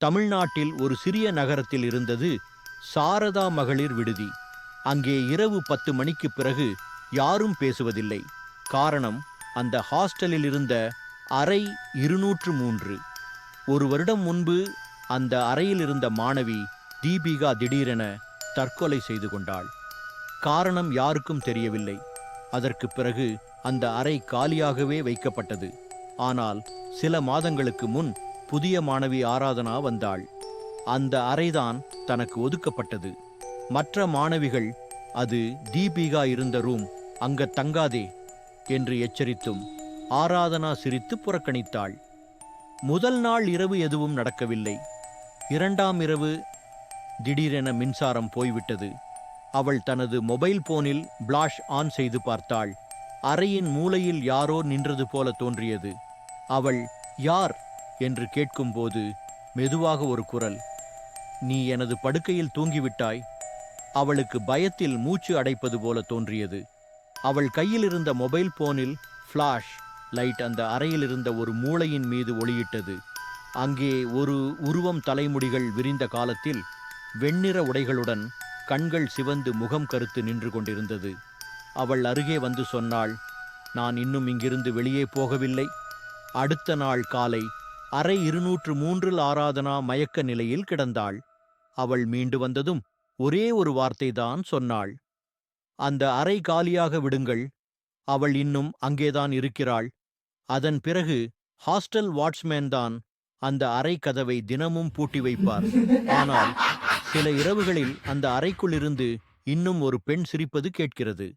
தமிழ்நாட்டில் ஒரு சிறிய நகரத்தில் இருந்தது சாரதா மகளிர் விடுதி. அங்கே இரவு பத்து மணிக்குப் பிறகு யாரும் பேசுவதில்லை. காரணம் அந்த ஹாஸ்டலில் இருந்த அறை இருநூற்று மூன்று. ஒரு வருடம் முன்பு அந்த அறையில் இருந்த மாணவி தீபிகா திடீரென தற்கொலை செய்து கொண்டாள். காரணம் யாருக்கும் தெரியவில்லை. அதற்குப் பிறகு அந்த அறை காலியாகவே வைக்கப்பட்டது. ஆனால் சில மாதங்களுக்கு முன் புதிய மாணவி ஆராதனா வந்தாள். அந்த அறைதான் தனக்கு ஒதுக்கப்பட்டது. மற்ற மாணவிகள் அது தீபிகா இருந்த ரூம் அங்க தங்காதே என்று எச்சரித்தும் ஆராதனா சிரித்து புறக்கணித்தாள். முதல் நாள் இரவு எதுவும் நடக்கவில்லை. இரண்டாம் இரவு திடீரென மின்சாரம் போய்விட்டது. அவள் தனது மொபைல் போனில் பிளாஷ் ஆன் செய்து பார்த்தாள். அறையின் மூலையில் யாரோ நின்றது போல தோன்றியது. அவள் யார்? என்று கேட்கும்போது மெதுவாக ஒரு குரல் நீ எனது படுக்கையில் தூங்கிவிட்டாய். அவளுக்கு பயத்தில் மூச்சு அடைப்பது போல தோன்றியது. அவள் கையில் இருந்த மொபைல் போனில் ஃப்ளாஷ் லைட் அந்த அறையில் இருந்த ஒரு மூளையின் மீது ஒளியிட்டது. அங்கே ஒரு உருவம் தலைமுடிகள் விரிந்த காலத்தில் வெண்ணிற உடைகளுடன் கண்கள் சிவந்து முகம் கருத்து நின்று கொண்டிருந்தது. அவள் அருகே வந்து சொன்னாள் நான் இன்னும் இங்கிருந்து வெளியே போகவில்லை. அடுத்த நாள் காலை அறை இருநூற்று மூன்றில் ஆராதனா மயக்க நிலையில் கிடந்தாள். அவள் மீண்டு வந்ததும் ஒரே ஒரு வார்த்தைதான் சொன்னாள். அந்த அறை காலியாக விடுங்கள். அவள் இன்னும் அங்கேதான் இருக்கிறாள். அதன் பிறகு ஹாஸ்டல் வாட்ச்மேன் தான் அந்த அறை கதவை தினமும் பூட்டி வைப்பார். ஆனால் சில இரவுகளில் அந்த அறைக்குள்ளிருந்து இன்னும் ஒரு பெண் சிரிப்பது கேட்கிறது.